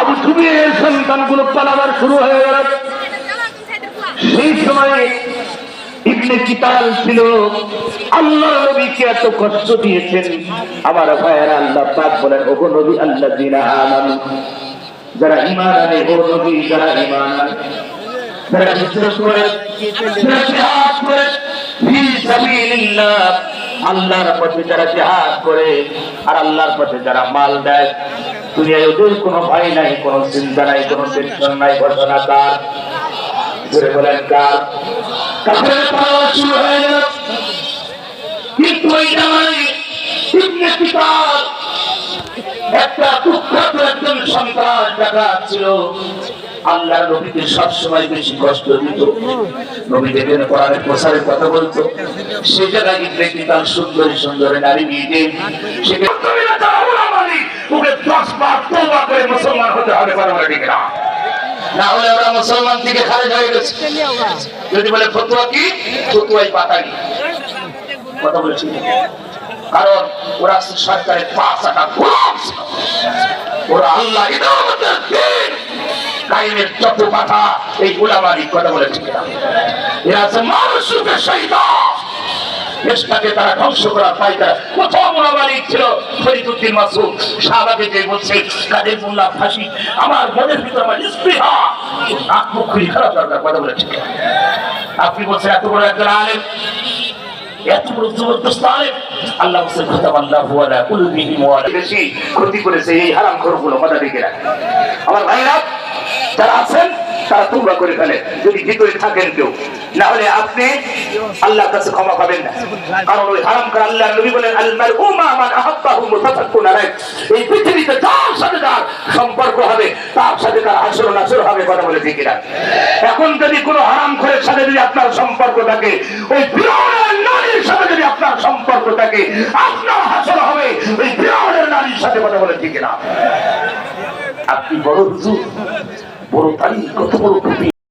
আবু সুবিয়ের সন্তানগুলো পালাবার শুরু হয়ে গেল। সেই সময় ইবনে কিতাল ছিল। আল্লাহ নবীকে এত কষ্ট দিয়েছেন। আমার ভাইয়েরা আল্লাহ পাক বলেন, ওগো নবী আল্লাহ দিনা আমানু। যারা ইমান আনে ও নবী, যারা ইমান আনে। আল্লাহর পথে যারা জিহাদ করে, আর আল্লাহর পথে যারা মাল দেয়। দুনিয়ায় ওদের কোনো ভয় নাই, কোনো চিন্তা নাই, কোনো টেনশন নাই, ঘটনা কার? জোরে বলেন কার? কাফের পাওয়া শুরু হয়ে গেল। কিন্তু ওই জামাই ইবনে কিতাব একটা কুখ্যাত একজন সন্তান ছিল। আল্লাহ নবীকে বেশি কষ্ট দিত। নবী দেখেন কোরআনের প্রসারের কথা বলতো। সে জায়গায় ইবনে সুন্দরী সুন্দরী নারী মেয়েকে সেকে ওকে দশ বার তৌবা করে মুসলমান হতে হবে না হলে ওরা মুসলমান থেকে খারেজ হয়ে গেছে। যদি বলে ফতুয়া কি? ফতুয়াই পাতাই কথা বলেছি? কারণ ওরা সরকারের পাঁচ টাকা ওরা আল্লাহ কায়েমের এই কথা বলে ঠিক না। এরা আছে মানুষের শহীদ। দেশটাকে তারা ধ্বংস করার পাই তারা প্রথম মালিক ছিল? ফরিদুদ্দিন মাসুদ যে বলছে কাদের মোল্লা ফাঁসি আমার মনের ভিতরে আমার স্পৃহা। খুলি, খারাপ দরকার, কথা বলে ঠিক। না। আপনি বলছেন, এত বড় একজন আলেম আমার ভাইরা যারা আছেন তোমরা করে যদি ভিতরে থাকেন কেউ। না হলে আপনি আল্লাহর কাছে ক্ষমা পাবেন না। কারণ ওই হারাম করে আল্লাহ নবী বলেন উমা এই পৃথিবীতে সাথে সম্পর্ক হবে, তার সাথে তার আসর নাসর হবে কথা বলে ঠিক না এখন যদি কোনো হারাম খোরের সাথে যদি আপনার সম্পর্ক থাকে, ওই ফিরাউনের নারীর সাথে যদি আপনার সম্পর্ক থাকে, আপনার হাসর হবে, ওই ফিরাউনের নারীর সাথে কথা বলে ঠিক না আপনি বড় বড় তালি কত বড় টুপি